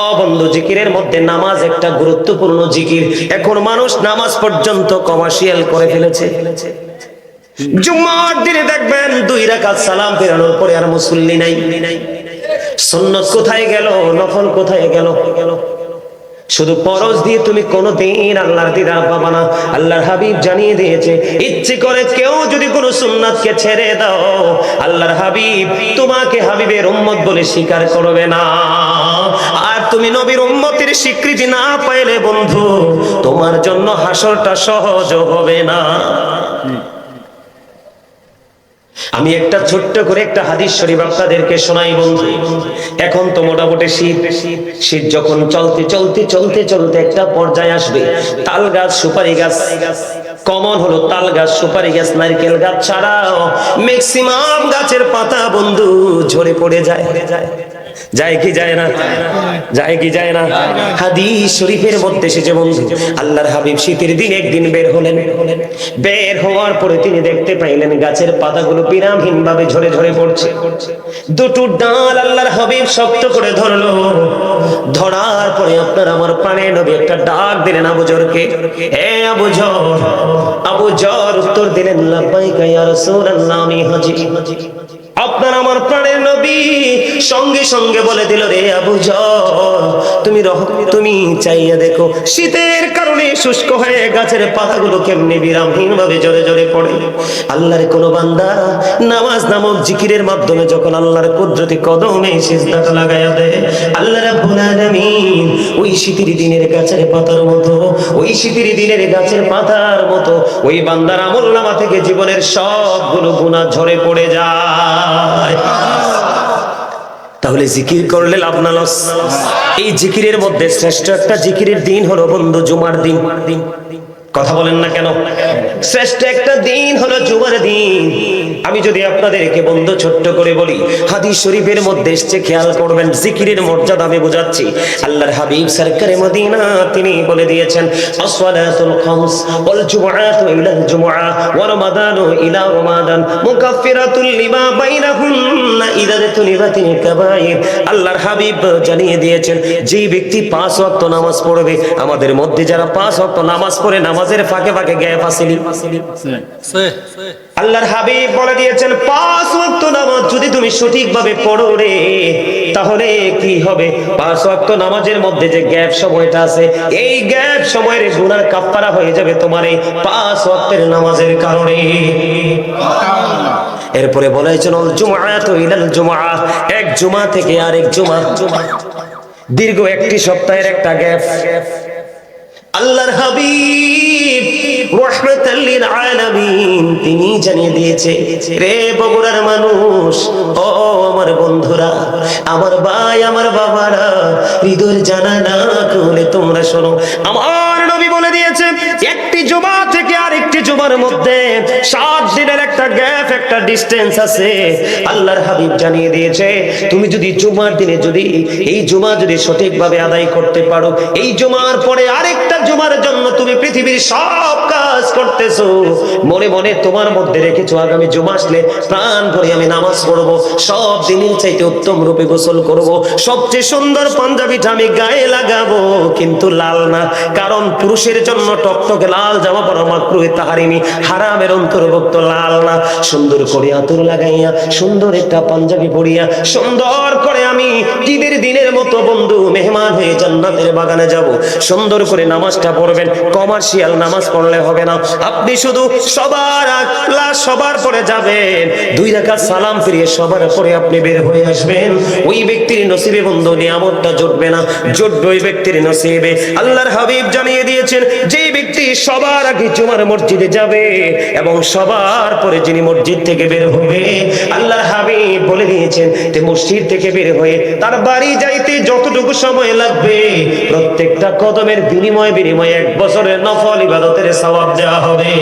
অ বন্ধু জিকিরের মধ্যে নামাজ একটা গুরুত্বপূর্ণ জিকির। এখন মানুষ নামাজ পর্যন্ত কমার্শিয়াল করে ফেলেছে। জুম্মার দিনে দেখবেন দুই রাকাত সালাম ফেরানোর পরে আর মুসল্লি নাই। সুন্নত কোথায় গেল, নফল কোথায় গেল? শুধু পরশ দিয়ে তুমি কোনোদিন আল্লাহর দিদার পাবা না, আল্লাহর হাবিব জানিয়ে দিয়েছে, ইচ্ছে করে কেউ যদি কোনো সুন্নাতকে ছেড়ে দাও, আল্লাহর হাবিব তোমাকে হাবিবের উম্মত বলে স্বীকার করবে না। আর তুমি নবীর উম্মতের স্বীকৃতি না পাইলে বন্ধু, তোমার জন্য হাসরটা সহজ হবে না। আমি একটা ছোট্ট করে একটা হাদিস শরীফ আপনাদেরকে শোনাই, বন্ধু। এখন তো মোটামুটি শীত। শীত যখন চলতে চলতে চলতে চলতে একটা পর্যায়ে আসবে। তাল গাছ, সুপারি গাছ। কমন হলো তাল গাছ, সুপারি গাছ, নারকেল গাছ ছাড়াও ম্যাক্সিমাম গাছের পাতা, বন্ধু, ঝরে পড়ে যায়। যায় কি যায় না? যায় কি যায় না? হাদিস শরীফের মধ্যে এসেছে, বন্ধু। আল্লাহর হাবিব শীতের দিন একদিন বের হলেন। বের হওয়ার পরে তিনি দেখতে পাইলেন গাছের পাতাগুলো বিরামহীন ভাবে ঝরে ঝরে পড়ছে। দুটো ডাল আল্লাহর হাবিব শক্ত করে ধরলো। ধরার পরে আপনার আমার প্রাণে নবী একটা ডাক দিলেন আবু জরকে। হে আবু জর আবু জর উত্তর দিলেন, লাব্বাইকা ইয়া রাসূলুল্লাহ, আমি হাজী আপনার আমার প্রাণের নবী সঙ্গে সঙ্গে বলে দিল, রে আবু তুমি রহ, তুমি চাইয়া দেখো, শীতের কারণে শুষ্ক হয়ে গাছের পাতাগুলো কেমনি বিরামহীন ভাবে জোরে জোরে পড়ে। আল্লাহর কোন বান্দা নামাজ নামক জিকিরের মাধ্যমে যখন আল্লাহর কুদরতি কদমে সিজদাটা লাগায়া দেয়, আল্লাহ রাব্বুল আলামিন ওই শীতের দিনের গাছের পাতার মতো, ওই শীতের দিনের গাছের পাতার মতো, ওই বান্দার আমল নামা থেকে জীবনের সবগুলো গুনাহ ঝরে পড়ে যায়। তাহলে জিকির করলে লাভ না লস? এই জিকিরের মধ্যে শ্রেষ্ঠ একটা জিকিরের দিন হলো বন্ধু জুমার দিন। কথা বলেন না কেন? শ্রেষ্ঠ একটা দিন হলো জুমার দিন। আমি যদি আপনাদেরকে বন্ধু ছোট্ট করে বলি, হাদিস শরীফের মধ্যে এসছে, খেয়াল করবেন, জিকিরের মর্যাদা আমি বোঝাচ্ছি। আল্লাহর হাবিব সরকারে মদিনা, তিনি বলে দিয়েছেন, আসওয়ালাতুল খামস ওয়াল জুমআতু ইলাল জুমআ ওয়া রমাদানু ইলা রমাদান মুকাফফিরাতুল লিমা বাইনাহুন্না ইদা তুনিবাতিল কাবাইর। আল্লাহর হাবিব জানিয়ে দিয়েছেন, যে ব্যক্তি পাঁচ ওয়াক্ত নামাজ পড়বে, আমাদের মধ্যে যারা পাঁচ ওয়াক্ত নামাজ পড়ে নামাজের ফাঁকে ফাঁকে গ্যাপ আসেনি আল্লাহর হাবিব বলে দিয়েছেন, পাঁচ ওয়াক্ত নামাজ যদি তুমি সঠিকভাবে পড়ো রে, তাহলে কি হবে? পাঁচ ওয়াক্ত নামাজের মধ্যে যে গ্যাপ সময়টা আছে, এই গ্যাপ সময়ের গুনার কাফফারা হয়ে যাবে তোমার এই পাঁচ ওয়াক্তের নামাজের কারণে। এরপরে বলেছেন অল জুমআত ইলাল জুমআ। এক জুমা থেকে আরেক জুমা। দীর্ঘ একটি সপ্তাহের একটা গ্যাপ। আল্লাহর হাবিব রহমাতাল্লিল আলামিন তিনি জানিয়ে দিয়েছে, রে বগুড়ার মানুষ, ও আমার বন্ধুরা, আমার ভাই, আমার বাবারা, হৃদয়ের জানা না করলে তোমরা শোনো। আমার নবী বলে দিয়েছে, একটি জুমা থেকে মধ্যে সাত দিনের একটা গ্যাপ, একটা ডিস্টেন্স আছে। আল্লাহর হাবিব জানিয়ে দিয়েছে, তুমি যদি জুমার দিনে যদি এই জুমা যদি সঠিকভাবে আদায় করতে পারো, এই জুমার পরে আরেকটা জুমার জন্য তুমি পৃথিবীর সব কাজ করতেছো। মনে মনে তোমার মধ্যে রেখেছো, আগামী জুমা আসলে প্রাণ করে আমি নামাজ পড়ব, সব দিনের চাইতে উত্তম রূপে গোসল করব, সবচেয়ে সুন্দর পাঞ্জাবিটা আমি গায়ে লাগাবো, কিন্তু লাল না, কারণ পুরুষের জন্য টকটকে লাল জামা পরা মাত্র তাহারিমি হারামের অন্তর্ভুক্ত লাল না। সুন্দর করে আতর লাগাইয়া, সুন্দর একটা পাঞ্জাবি পরিয়া, সুন্দর করে আমি ঈদের দিনের মতো বন্ধু, মেহমান হয়ে জান্নাতের বাগানে যাব। সুন্দর করে নামাজটা পড়বেন। কমার্শিয়াল নামাজ পড়লে হবে না। আপনি শুধু সবার সবার পরে যাবেন। দুই রাকাত সালাম ফিরিয়ে সবার পরে আপনি বের হয়ে আসবেন। ওই ব্যক্তির নসিবে বন্ধু নিয়ামতটা জুটবে না। জুটবে ওই ব্যক্তির নসিবে। আল্লাহর হাবিব জানিয়ে দিয়েছেন যে ব্যক্তি সবার আগে জুমার মসজিদে যাবে এবং সবার পরে যিনি মসজিদ থেকে বের হবে, আল্লাহর হাবিব বলে দিয়েছেন যে মসজিদ থেকে বের হয়ে তার বাড়ি যাইতে যতটুকু সময় লাগবে, প্রত্যেকটা কদমের বিনিময় বিনিময়ে এক বছরের নফল ইবাদতের সওয়াব দেওয়া হবে।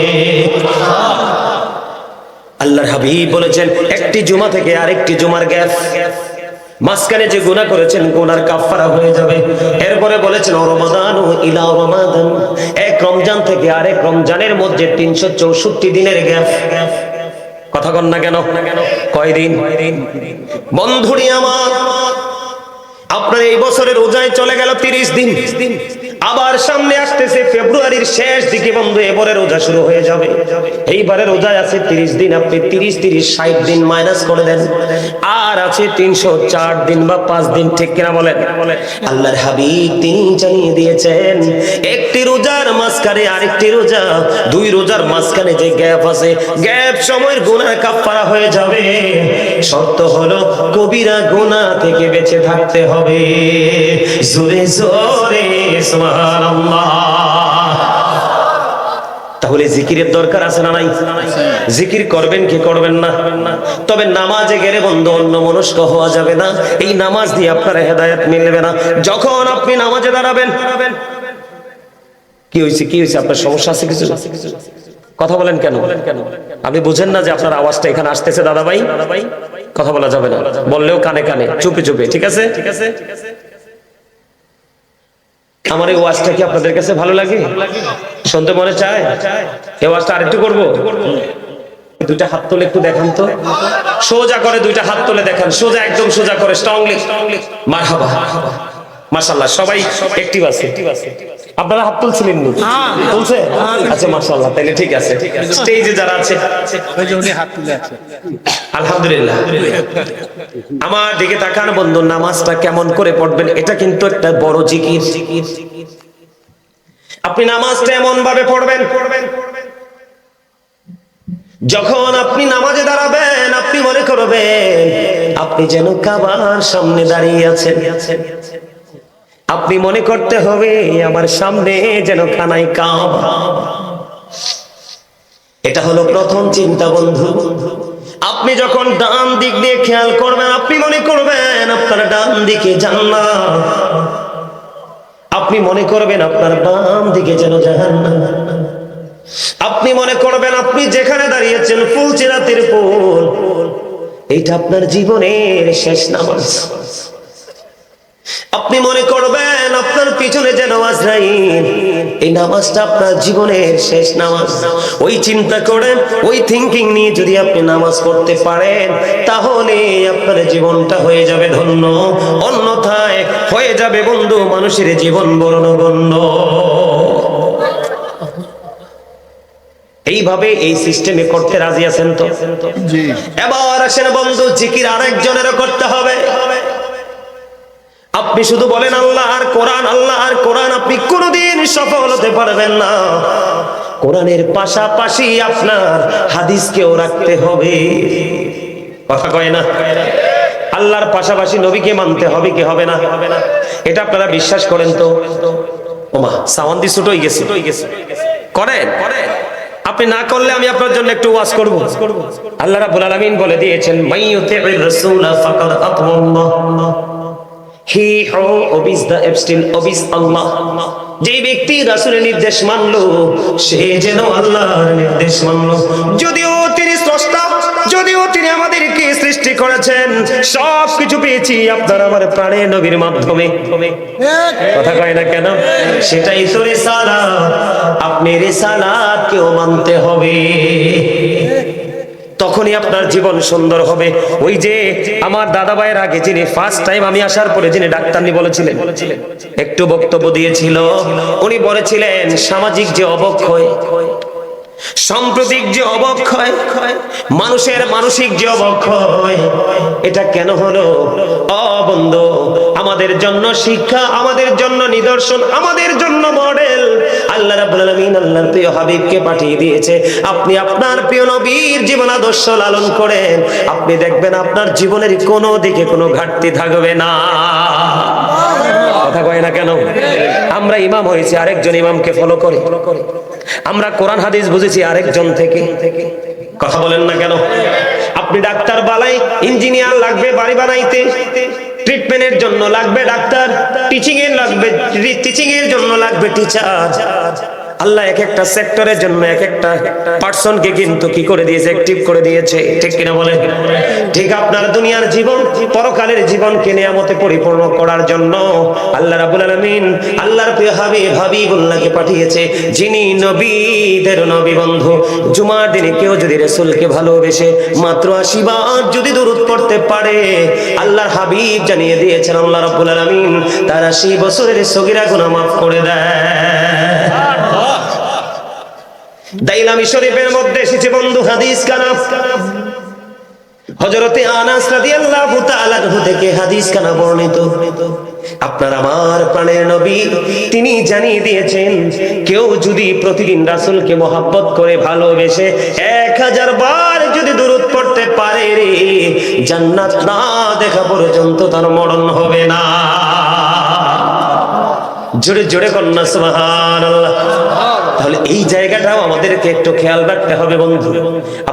আল্লাহর হাবিব বলেছেন, একটি জুমা থেকে আরেকটি জুমার গ্যাপ। মাঝখানে যে গুণা করেছেন, গুনার কাফারা হয়ে যাবে। এরপরে বলেছেন রমাদান ও ইলা রমাদান। এক রমজান থেকে আরেক রমজানের মধ্যে তিনশো চৌষট্টি দিনের গ্যাপ। কথা কন না কেন? কয়দিন? বন্ধুরি আমার, আপনার এই বছরের রোজায় চলে গেল তিরিশ দিন। আবার সামনে আসতেছে, ফেব্রুয়ারির শেষ দিকে বন্ধু, এবারে রোজা শুরু হয়ে যাবে। এইবারে রোজায় আছে তিরিশ দিন, আপনি তিরিশ তিরিশ, ষাট দিন মাইনাস করে দেন। আর আছে তিনশো চার দিন বা পাঁচ দিন, ঠিক কিনা বলেন? আল্লাহর হাবিব তিনি জানিয়ে দিয়েছেন, একটি রোজার মাঝখানে আরেকটি রোজা, দুই রোজার মাঝখানে যে গ্যাপ আছে, গ্যাপ সময়ের গুনাহ কাফারা হয়ে যাবে। শর্ত হলো, কবিরা গুনাহ থেকে বেঁচে থাকতে হবে। জোরে জোরে, সুবহানাল্লাহ। তাহলে জিকিরের দরকার আছে না নাই? জিকির করবেন কি করবেন না? তবে নামাজে গেলে বন্ধু অন্য মনস্ক হওয়া যাবে না। এই নামাজ দিয়ে আপনার হেদায়েত মিলবে না। যখন আপনি নামাজে দাঁড়াবেন, কি হয়েছে কি হয়েছে? আপনার সমস্যা আছে কিছু? কথা বলেন কেন? আপনি বুঝেন না যে আপনার আওয়াজটা এখানে আসতেছে দাদা ভাই কথা বলা যাবে না। বললেও কানে কানে, চুপে চুপে ঠিক আছে ঠিক আছে? আমার এই ওয়াজটা কি আপনাদের কাছে ভালো লাগে? শুনতে মনে চায়? এই ওয়াজটা আরেকটু করব? দুইটা হাত তুলে একটু দেখান তো। সোজা করে দুইটা হাত তুলে দেখান। সোজা, একদম সোজা করে স্ট্রংলি মারহাবা। মাশাআল্লাহ সবাই অ্যাক্টিভ আছে। আপনারা হাত তুলছিলেন নি? তুলছে? আচ্ছা মাশাআল্লাহ তাহলে ঠিক আছে। স্টেজে যারা আছে। ওই যে উনি হাত তুলে আছে। আলহামদুলিল্লাহ। আমার দিকে তাকান বন্ধু নামাজটা কেমন করে পড়বেন এটা কিন্তু একটা বড় জিকির। আপনি নামাজটা এমন ভাবে পড়বেন যখন আপনি নামাজে দাঁড়াবেন আপনি মনে করবেন আপনি যেন কাবার সামনে দাঁড়িয়ে আছেন। আপনি মনে করতে হবে আমার সামনে যেন খানাই কাবা। এটা হলো প্রথম চিন্তা, বন্ধু। আপনি যখন ডান দিক দিয়ে খেয়াল করবেন, আপনি মনে করবেন আপনার ডান দিকে জান্নাত। আপনি মনে করবেন আপনার বাম দিকে যেন জাহান্নাম। আপনি মনে করবেন আপনি যেখানে দাঁড়িয়েছেন ফুল চিরাতের ফুল। এইটা আপনার জীবনের শেষ নামাজ। আপনি মনে করবেন আপনার পিছনে যে নামাজ নাই। এই নামাজটা আপনার জীবনের শেষ নামাজ। ওই চিন্তা করে ওই থিঙ্কিং নিয়ে যদি আপনি নামাজ পড়তে পারেন তাহলে আপনার জীবনটা হয়ে যাবে ধন্য। অন্যথায় হয়ে যাবে বন্ধু মানুষের জীবন বর্ণগণ্য এইভাবে এই সিস্টেমে করতে রাজি আছেন তো? এবার আসেন বন্ধু জিকির আরেকজনেরও করতে হবে। আপনি শুধু বলেন আল্লাহ আর কোরআন, আল্লাহ আর কোরআন, আপনি কোনোদিন সফল হতে পারবেন না। কোরআনের পাশাপাশি আপনার হাদিসকেও রাখতে হবে। কথা কয় না? আল্লাহর পাশাপাশি নবীকে মানতে হবে কি হবে না? এটা আপনারা বিশ্বাস করেন তো? ওমা সাওয়ান্দি ছোট হয়ে গেছে। করেন? করেন আপনি না করলে আমি আপনার জন্য একটু ওয়াজ করব। আল্লাহ রাব্বুল আলামিন বলে দিয়েছেন মাইয়ুতির রাসূল ফাকাদ আতাল্লাহ হি হো ওবিস দা এবস্টিল ওবিস আল্লাহ। যে ব্যক্তি রাসূলের নির্দেশ মানলো, সে যেন আল্লাহর নির্দেশ মানলো। যদিও তিনি স্রষ্টা, যদিও তিনি আমাদেরকে সৃষ্টি করেছেন সব কিছু পেয়েছি আপনার আমার প্রাণের নবীর মাধ্যমে। কথা কয় না কেন? সেটাই তো রেসালাত। আপনি রেসালাত কেউ মানতে হবে। তখনই আপনার জীবন সুন্দর হবে। ওই যে আমার দাদা ভাইয়ের আগে যিনি ফার্স্ট টাইম আমি আসার পরে যিনি ডাক্তারনি বলেছিলেন, একটু বক্তব্য দিয়েছিল। উনি বলেছিলেন, সামাজিক যে অবক্ষয় সাম্প্রতিক যে অবক্ষয়, মানুষের মানসিক যে অবক্ষয়, এটা কেন হলো? অবন্ধ। আমাদের জন্য শিক্ষা, আমাদের জন্য নিদর্শন, আমাদের জন্য মডেল। আল্লাহ রাব্বুল আলামিন আল্লাহর প্রিয় হাবিবকে পাঠিয়ে দিয়েছে। আপনি আপনার প্রিয় নবীর জীবন আদর্শ লালন করেন। আপনি দেখবেন আপনার জীবনের কোনো দিকে কোনো ঘাটতি থাকবে না। কথা কয় না কেন? আমরা ইমাম হয়েছি, আরেকজন ইমামকে ফলো করে। আমরা কোরআন হাদিস বুঝেছি, আরেকজন থেকে। কথা বলেন না কেন? আপনি ডাক্তার বালাই ইঞ্জিনিয়ার লাগবে, বাড়ি বানাইতে। ট্রিটমেন্টের জন্য লাগবে ডাক্তার টিচিং এর লাগবে টিচিং এর জন্য লাগবে টিচার আল্লাহ এক একটা সেক্টরের জন্য এক একটা পার্সনকে কিন্তু কি করে দিয়েছে অ্যাক্টিভ করে দিয়েছে। ঠিক কিনা বলে ঠিক আপনার দুনিয়ার জীবন, পরকালের জীবনকে নিয়ামতে পরিপূর্ণ করার জন্য আল্লাহ রাব্বুল আলামিন আল্লাহর প্রিয় হাবিব হাবিবুল্লাহকে পাঠিয়েছে, যিনি নবীদের নবী বন্ধু। জুমার দিনে কেউ যদি রাসূলকে ভালোবেসে মাত্র আশি বার যদি দরুদ পড়তে পারে, আল্লাহর হাবিব জানিয়ে দিয়েছেন, আল্লাহ রাব্বুল আলামিন তার আশি বছরের সগিরা গুনাহ মাফ করে দেয়। দাইলামি শরীফের মধ্যে এসেছে বন্ধু, হাদিস কানাফ হযরতে আনাস রাদিয়াল্লাহু তাআলা থেকে হাদিস কানা বর্ণিত। আপনার আমার প্রাণের নবী, তিনি জানিয়ে দিয়েছেন, কেউ যদি প্রতিদিন রাসূলকে মহাব্বত করে ভালোবেসে এক হাজার বার যদি দূরত পড়তে পারে রে, জান্নাত না দেখা পর্যন্ত তার মরণ হবে না। জোরে জোরে কন্যা সুবহানাল্লাহ। তাহলে এই জায়গাটাও আমাদেরকে একটু খেয়াল রাখতে হবে, বন্ধু।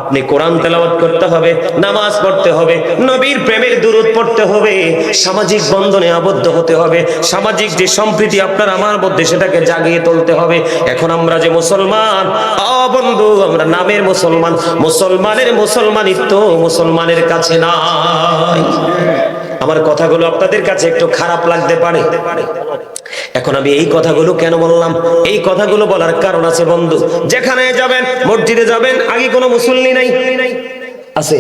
আপনি কোরআন তেলাওয়াত করতে হবে, নামাজ পড়তে হবে, নবীর প্রেমের দুরুদ পড়তে হবে, সামাজিক বন্ধনে আবদ্ধ হতে হবে, সামাজিক যে সম্প্রীতি আপনার আমার মধ্যে সেটাকে জাগিয়ে তুলতে হবে। এখন আমরা যে মুসলমান বন্ধু, আমরা নামের মুসলমান, মুসলমানের মুসলমানিত্ব মুসলমানের কাছে নাই। আমার কথাগুলো আপনাদের কাছে একটু খারাপ লাগতে পারে। এখন আমি এই কথাগুলো কেন বললাম? এই কথাগুলো বলার কারণ আছে বন্ধু, যেখানে যাবেন মসজিদে যাবেন, আগে কোনো মুসল্লি নাই। আছে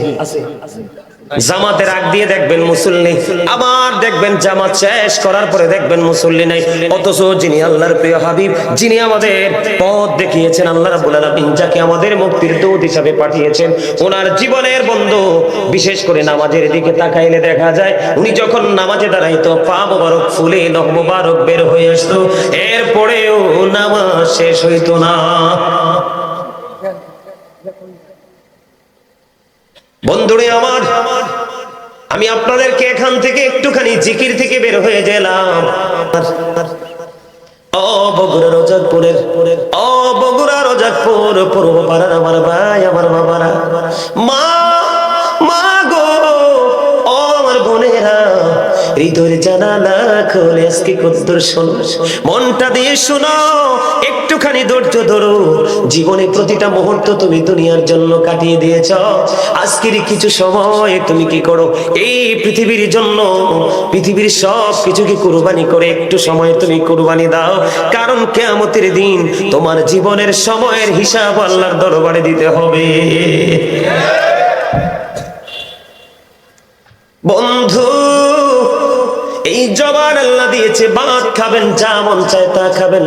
জামাতের আগ দিয়ে দেখবেন মুসল্লি, আবার দেখবেন জামাত শেষ করার পরে দেখবেন মুসল্লি নাই। অথচ যিনি আল্লাহর প্রিয় হাবিব, যিনি আমাদের পথ দেখিয়েছেন, আল্লাহ রাব্বুল আলামিন যাকে আমাদের মুক্তির দূত হিসাবে পাঠিয়েছেন, ওনার জীবনের বন্ধু, বিশেষ করে নামাজের দিকে তাকাইলে দেখা যায়, উনি যখন নামাজে দাঁড়াইতো, পা মোবারক ফুলে, নখ মোবারক বের হয়ে আসতো, এরপরেও নামাজ শেষ হইতো না। বন্ধুরে আমার, আমি আপনাদেরকে এখান থেকে একটুখানি জিকির থেকে বের হয়ে গেলাম। বগুড়া ও বগুড়া পূর্ব পাড়ার আমার ভাই, আমার বাবারা। মা হৃদয়ের জানালা খোলে আজকে কদ্দুর শোনো। মনটা দিয়ে শোনো, একটুখানি ধৈর্য ধরো। জীবনে প্রতিটা মুহূর্ত তুমি দুনিয়ার জন্য কাটিয়ে দিয়েছ। আজকের কিছু সময় তুমি কি করো? এই পৃথিবীর জন্য, পৃথিবীর সব কিছুকে কুরবানি করে একটু সময় তুমি কুরবানি দাও। কারণ কেয়ামতের দিন তোমার জীবনের সময়ের হিসাব আল্লাহর দরবারে দিতে হবে। বন্ধু এই জবান আল্লাহ দিয়েছে, ভাত খাবেন, যা মন চায় তা খাবেন।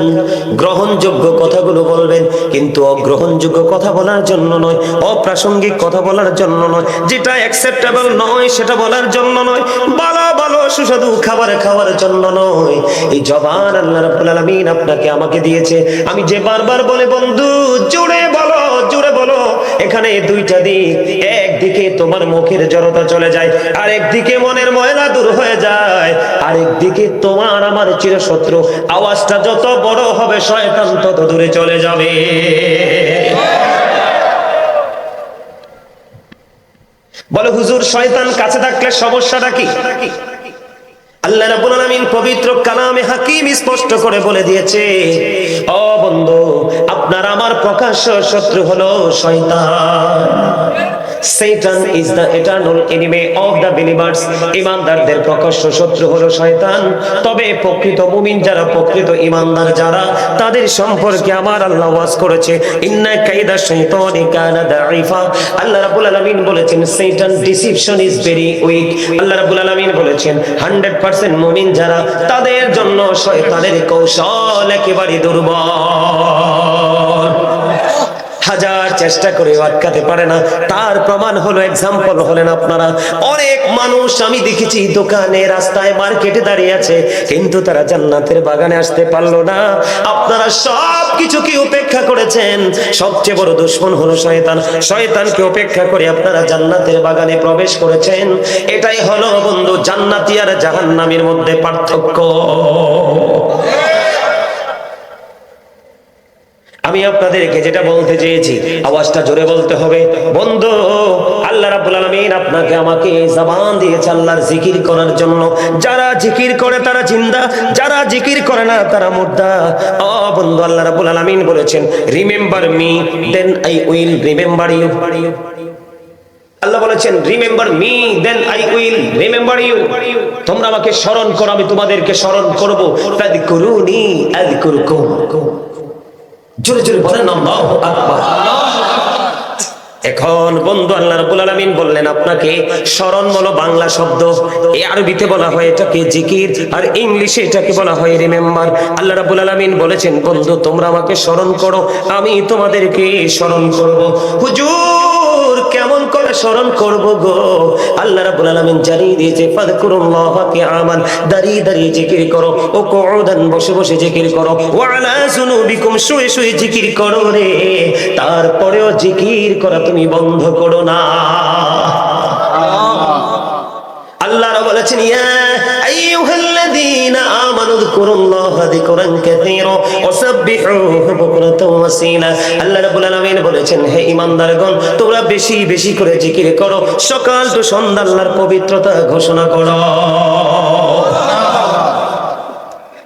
গ্রহণযোগ্য কথাগুলো বলবেন, কিন্তু অগ্রহণযোগ্য কথা বলার জন্য নয়, অপ্রাসঙ্গিক কথা বলার জন্য নয়, যেটা অ্যাকসেপ্টেবল নয়, সেটা বলার জন্য নয়, ভালো ভালো, সুস্বাদু খাবার খাওয়ার জন্য নয়। এই জবান আল্লাহ রাব্বুল আলামিন আপনাকে আমাকে দিয়েছে। আমি যে বারবার বলে, বন্ধু জুড়ে বলো জুড়ে বলো, এখানে দুইটা দিক। একদিকে তোমার মুখের জড়তা চলে যায় আরেক দিকে মনের ময়লা দূর হয়ে যায়। আরেক দিকে তোমার আমার চিরশত্রু। আওয়াজটা যত বড় হবে, শয়তান তত দূরে চলে যাবে। বলে, হুজুর, শয়তান কাছে থাকলে সমস্যাটা কি? আল্লাহ রাব্বুল আলামিন পবিত্র কালামে হাকিম স্পষ্ট করে বলে দিয়েছে, ও বন্ধু, আপনার আমার প্রকাশ্য শত্রু হলো শয়তান। Satan is the eternal enemy of the believers. ইমানদারদের প্রকাশ্য শত্রু হলো শয়তান। তবে প্রকৃত মুমিন যারা, প্রকৃত ইমানদার যারা, তাদের সম্পর্কে আমার আল্লাহ ওয়াজ করেছে। ইন্না কাইদা শাইতানি কানা দাঈফা। আল্লাহ রাব্বুল আলামিন বলেছেন, Satan deception is very weak. আল্লাহ রাব্বুল আলামিন বলেছেন, 100% মুমিন যারা, তাদের জন্য শয়তানের কৌশল একেবারে দুর্বল। চেষ্টা করে আটকাতে পারে না। তার প্রমাণ হলো এক্সাম্পল হলেন আপনারা। অনেক মানুষ আমি দেখেছি দোকানে, রাস্তায়, মার্কেটে দাঁড়িয়ে আছে, কিন্তু তারা জান্নাতের বাগানে আসতে পারল না। আপনারা সব কিছুকে উপেক্ষা করেছেন। সবচেয়ে বড় দুশ্মন হলো শয়তান। শয়তানকে উপেক্ষা করে আপনারা জান্নাতের বাগানে প্রবেশ করেছেন। এটাই হলো বন্ধু, জান্নাতি আর জাহান্নামের মধ্যে পার্থক্য। আমি আপনাদেরকে যেটা বলতে চেয়েছি, আওয়াজটা জোরে বলতে হবে। বন্ধু, আল্লাহ রাব্বুল আলামিন আপনাকে আমাকে জবান দিয়েছে আল্লাহর জিকির করার জন্য। যারা জিকির করে তারা জিন্দা, যারা জিকির করে না তারা মুর্দা। ও বন্ধু, আল্লাহ রাব্বুল আলামিন বলেছেন remember me then I will remember you আল্লাহ বলেছেন remember me then I will remember you তোমরা আমাকে স্মরণ করো, আমি তোমাদেরকে স্মরণ করব। ফাযকুরুনি আযকুরকুম। জোরে জোরে বলেন এখন বন্ধু, আল্লাহ রাব্বুল আলামিন বললেন আপনাকে, স্মরণ বলো বাংলা শব্দ। এই আরবিতে বলা হয় এটাকে জিকির, আর ইংলিশে এটাকে বলা হয় রিমেম্বার। আল্লাহ রাব্বুল আলামিন বলেছেন, বন্ধু, তোমরা আমাকে স্মরণ করো, আমি তোমাদেরকে স্মরণ করব। হুজুর! করে স্মরণ করব গো। আল্লাহ রাব্বুল আলামিন জানিয়ে দিয়েছে ফাযকুরুল্লাহা কিয়ামান দাঁড়িয়ে দাঁড়িয়ে জিকির করো ও কুউদান বসে বসে জিকির করো ওয়া আলা যুনুবিকুম শুয়ে শুয়ে জিকির করো রে। তারপরেও জিকির করা তুমি বন্ধ করো না। আল্লাহ। বলেছেন ইয়া ওয়াসাব্বিহুহু বুকরাতাও ওয়াসীলা আল্লাহ রাব্বুল আলামিন বলেছেন, হে তোমরা বেশি বেশি করে জিকির করো। সকাল তো সন্ধ্যা আল্লাহর পবিত্রতা ঘোষণা করো।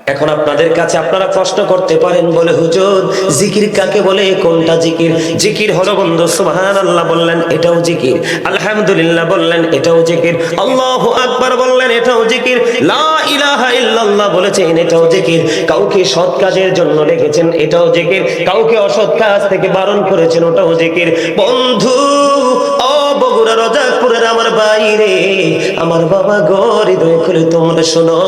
এখন আপনাদের কাছে আপনারা প্রশ্ন করতে পারেন বলে, হুজুর, জিকির কাকে বলে? কোনটা জিকির? জিকির হলো বন্ধু সুবহান আল্লাহ বললেন, এটাও জিকির। আলহামদুলিল্লাহ বললেন, এটাও জিকির। আল্লাহু আকবার বললেন, এটাও জিকির। লা ইলাহা ইল্লাল্লাহ বলেছেন, এটাও জিকির। কাউকে সৎ কাজের জন্য রেখেছেন, এটাও জিকির। কাউকে অসৎ কাজ থেকে বারণ করেছেন, ওটাও জিকির। বন্ধু ও রজাকপুরের আমার বাইরে আমার বাবা হৃদয় খুলে তোমরা শোনো।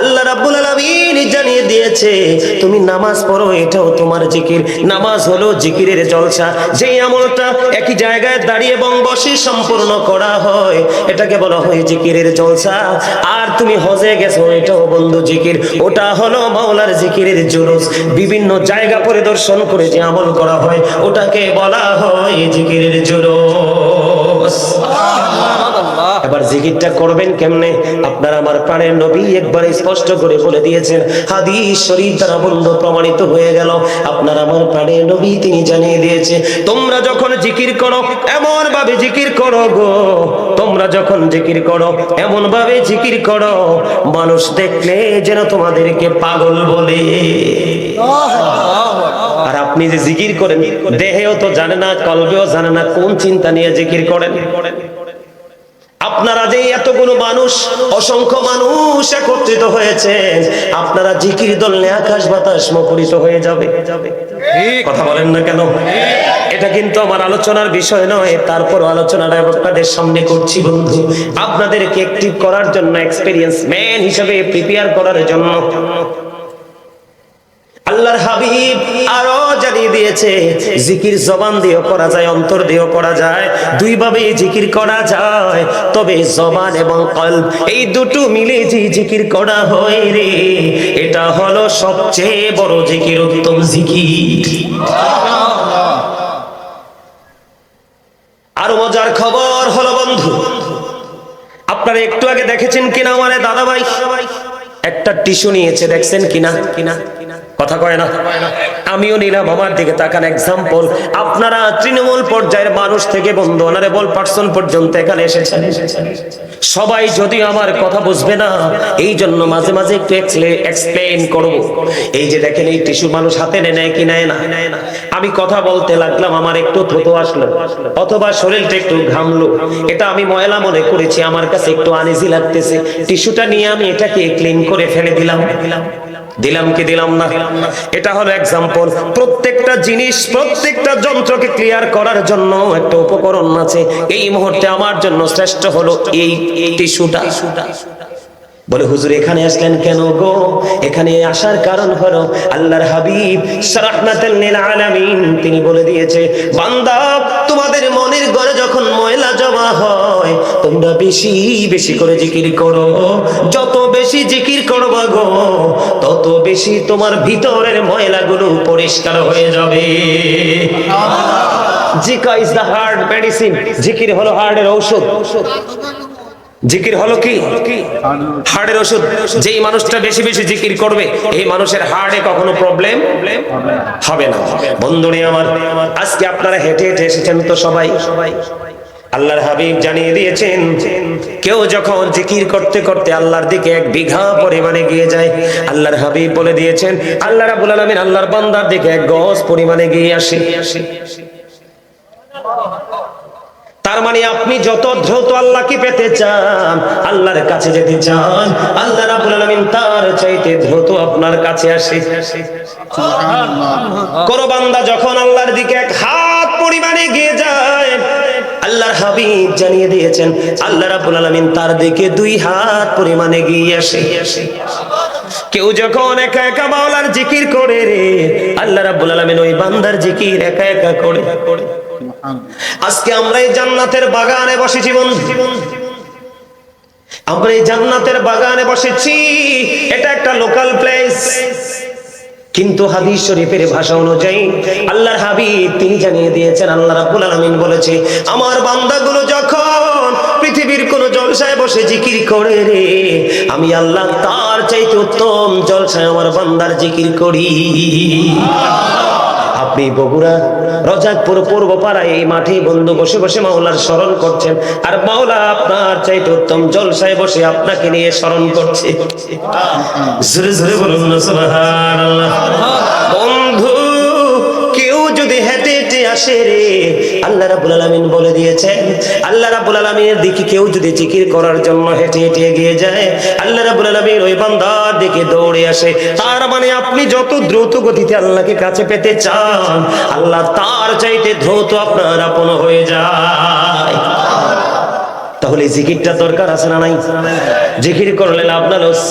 আল্লাহ রাব্বুল আলামিন জানিয়ে দিয়েছে, তুমি নামাজ পড়ো, এটাও তোমার জিকির। নামাজ হলো জিকিরের জলসা। যেই আমলটা একই জায়গায় দাঁড়িয়ে এবং বসে সম্পূর্ণ করা হয়, এটাকে বলা হয় জিকিরের জলসা। আর তুমি হজে গেছো, এটাও বন্ধু জিকির। ওটা হলো মাওলার জিকিরের জুলুস। বিভিন্ন জায়গা পরিদর্শন করে যে আমল করা হয়, ওটাকে বলা হয় জিকিরের জুলুস। জিকিরটা করবেন কেমনে? আপনার আমার প্রাণের নবী একবার স্পষ্ট করে বলে দিয়েছেন, হাদিস শরীফ দ্বারা বন্ধ প্রমাণিত হয়ে গেল। আপনার আমার প্রাণের নবী তিনি জানিয়ে দিয়েছে, তোমরা যখন জিকির করো এমন ভাবে জিকির করো গো। তোমরা যখন জিকির করো এমন ভাবে জিকির করো। মানুষ দেখলে যেন তোমাদেরকে পাগল বলে। আর আপনি যে জিকির করেন, দেহেও তো জানে না, কলবেও জানে না, কোন চিন্তা নিয়ে জিকির করেন? আপনারা যে এতগুলো মানুষ অসংখ্য মানুষ একত্রিত হয়েছেন আপনারা জিকির দললে আকাশ বাতাস মুখরিত হয়ে যাবে। কথা বলেন না কেন? এটা কিন্তু আমার আলোচনার বিষয় নয় তারপর আলোচনাটা আপনাদের সামনে করছি বন্ধু। আপনাদেরকে অ্যাক্টিভ করার জন্য এক্সপেরিয়েন্স ম্যান হিসেবে প্রিপেয়ার করার জন্য। আল্লাহর হাবিব আরও জানিয়ে দিয়েছে, জিকির জবান দিয়েও করা যায়, অন্তর দিয়েও করা যায় দুই ভাবে জিকির করা যায়, তবে জবান এবং কলব, এই দুটো মিলে যে জিকির করা হয় রে, এটা হলো সবচেয়ে বড় জিকির, উত্তম জিকির। আরও মজার খবর হলো বন্ধু, আপনারা একটু আগে দেখেছেন কিনা আমার দাদা ভাই একটা টিস্যু নিয়েছে, দেখছেন কিনা কিনা? কথা কয় না? আমিও নিলাম, আমার দিকে তাকান। এক্সাম্পল আপনারা তৃণমূল পর্যায়ের মানুষ থেকে বন্ধু অনারেবল পার্সন পর্যন্ত এখানে এসেছেন। সবাই যদি আমার কথা বুঝবে না এই জন্য মাঝে মাঝে একটু এক্সপ্লেন করব। এই যে দেখেন, এই টিস্যু মানুষ হাতে নেয় কি নেয় না? আমি কথা বলতে লাগলাম, আমার একটু থতো আসলো, অথবা শরীরটা একটু ঘামলো। এটা আমি ময়লা মনে করেছি, আমার কাছে একটু আনিজি লাগতেছে। টিস্যুটা নিয়ে আমি এটাকে ক্লিন করে ফেলে দিলাম দিলাম। কি দিলাম না? এটা হলো এক্সাম্পল প্রত্যেকটা জিনিস, প্রত্যেকটা যন্ত্রকে ক্লিয়ার করার জন্য একটা উপকরণ আছে। এই মুহূর্তে আমার জন্য শ্রেষ্ঠ হলো এই টিস্যুটা। বলে, হুজুর, এখানে আসলেন কেন গো? এখানে আসার কারণ হলো আল্লাহর হাবিব সারাহনাতাল লিল আলামিন, তিনি বলে দিয়েছে, বান্দা, তোমাদের মনের ঘরে যখন ময়লা জমা হয়, তোমরা বেশি বেশি করে জিকির করো। যত বেশি জিকির করবা গো, তত বেশি তোমার ভিতরের ময়লাগুলো পরিষ্কার হয়ে যাবে। জিকা ইজ দ্য হার্ড মেডিসিন জিকির হলো হার্টের ঔষধ। জিকির হলো কি? হার্টের ওষুধ যেই মানুষটা বেশি বেশি জিকির করবে, এই মানুষের হার্টে কখনো প্রবলেম হবে না। বন্ধুরে আমার, আজকে আপনারা হেঁটে হেঁটে এসেছেন তো সবাই সবাই? আল্লাহর হাবিব জানিয়ে দিয়েছেন, কেউ যখন জিকির করতে করতে আল্লাহর দিকে এক বিঘা পরিমাণে গিয়ে যায়, আল্লাহর হাবিব বলে দিয়েছেন, আল্লাহ রাব্বুল আলামিন আল্লাহর বান্দার দিকে এক গজ পরিমাণে গিয়ে আসে। তার মানে আপনি যত দ্রুত আল্লাহকে পেতে চান, আল্লাহর কাছে যেতে চান, আল্লাহ রাব্বুল আলামিন তার চাইতে দ্রুত আপনার কাছে আসে। কোন বান্দা যখন আল্লাহর দিকে এক হাত পরিমাণে গিয়ে যায় আল্লাহর হাবিব জানিয়ে দিয়েছেন, আল্লাহ রাব্বুল আলামিন তার দিকে দুই হাত পরিমাণে গিয়ে আসে। কেউ যখন একা একা মাওলার জিকির করে রে, আল্লাহ রাব্বুল আলামিন ওই বান্দার জিকির একা একা করে। আজকে আমরা এই জান্নাতের বাগানে বসেছি বন্ধু। আমরা এই জান্নাতের বাগানে বসেছি। এটা একটা লোকাল প্লেস কিন্তু হাদিস শরীফের ভাষা অনুযায়ী আল্লাহর হাবিব তিনি জানিয়ে দিয়েছেন, আল্লাহ রাব্বুল আলামিন বলেছে, আমার বান্দাগুলো যখন পৃথিবীর কোন জলসায় বসে জিকির করে রে, আমি আল্লাহ তার চাইতে উত্তম জলসায় আমার বান্দার জিকির করি। আপনি বগুড়া রজাকপুর পূর্ব পাড়ায় এই মাঠে বন্ধু বসে বসে মাওলার স্মরণ করছেন। আর মাওলা আপনার চাইতে উত্তম জলসায় বসে আপনাকে নিয়ে স্মরণ করছে। জোরে জোরে বলুন বন্ধু আসে রে। আল্লাহ রাব্বুল আলামিন বলে দিয়েছেন, আল্লাহ রাব্বুল আলামিনের দিকে কেউ যদি জিকির করার জন্য হেঁটে হেঁটে এগিয়ে যায়, আল্লাহ রাব্বুল আলামিন ওই বান্দার দিকে দৌড়ে আসে। তার মানে আপনি যত দ্রুত গতিতে আল্লাহকে কাছে পেতে চান, আল্লাহ তার চাইতে দ্রুত আপনার আপন হয়ে যায়। তাহলে জিকিরটা দরকার আছে না নাই? জিকির করলে লাভ না লস?